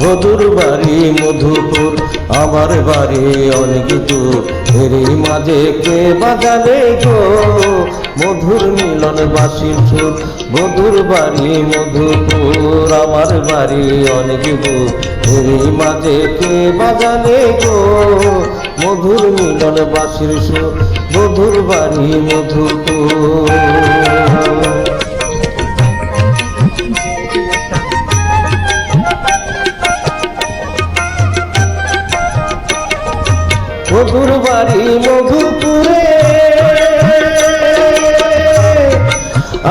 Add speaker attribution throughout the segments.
Speaker 1: বধুর বাড়ি, মধুপুর, আমার বাড়ি অনেক দূর। এরই মাঝে কে বাজালে গো? মধুর মিলন বাসির সুর। বধুর বাড়ি, মধুপুর, আমার বাড়ি অনেক দূর। মাঝে কে বাজালে গো? মধুর মিলন বাসির সুর। বধুর বাড়ি, মধুপুর। মধুর বাড়ি মধুপুরে।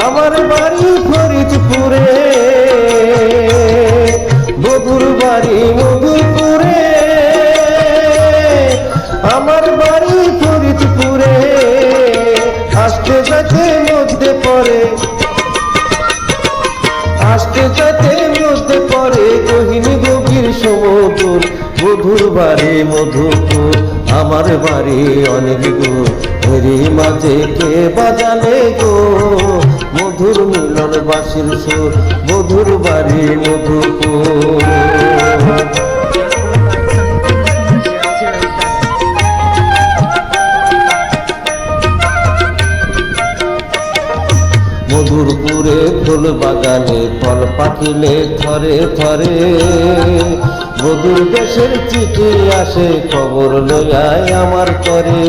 Speaker 1: আমার বাড়ি ফরিদপুরে। মধুর বাড়ি মধুপুরে। আমার বাড়ি ফরিদপুরে। আসতে যাতে মধ্যে পড়ে। আসতে যাতে মধ্যে পড়ে। গহিনী গভীর সমুদ্র মধুর বাড়ি মধুপুর। আমার বাড়ি অনেক গো হরি মাঝে কে বাজালে গো? মধুর মিলন বাসির সুর, মধুর বাড়ি মধুপুর মধুরপুরে ফুল বাগানে ফল পাকিলে থরে থরে। মধুর দেশের চিঠি আসে, খবর লইয়ায় আমার করে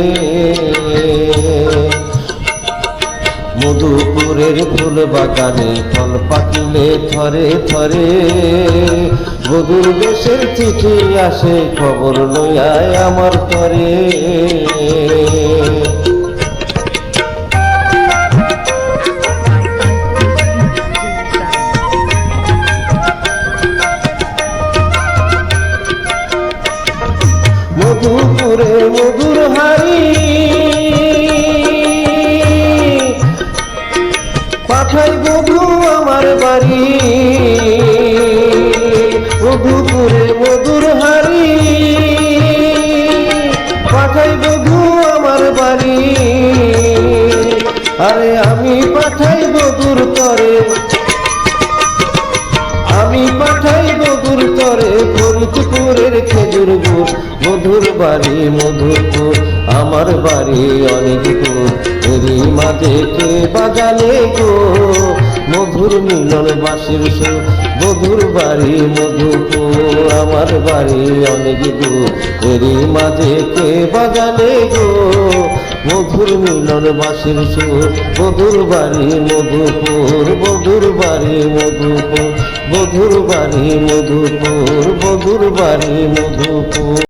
Speaker 1: মধুপুরের ফুল বাগানে ফল পাকিলে থরে থরে। মধুর দেশের চিঠি আসে, খবর লইয়ায় আমার করে মধুপুরে মধুর হারি পাঠাই বধু আমার বাড়ি। মধুপুরে মধুর হারি পাঠাই বধু আমার বাড়ি। আরে আমি পাঠাই বধুর তরে। আমি পাঠাই মধুর ফরিদপুরের খেজুর গুড়, মধুর বাড়ি মধুরপুর আমার বাড়ি অনেক দূর, এরই মাঝে কে বাজালে গো? মধুর মিলন বাসির সুর, মধুর বাড়ি মধুপুর আমার বাড়ি অনেক দূর, এরই মাঝে বাজালে গো? মধুর মিলন বাসির সুর, মধুর বাড়ি মধুপুর মধুর বাড়ি মধুপুর মধুর বাড়ি মধুপুর মধুর বাড়ি মধুপুর।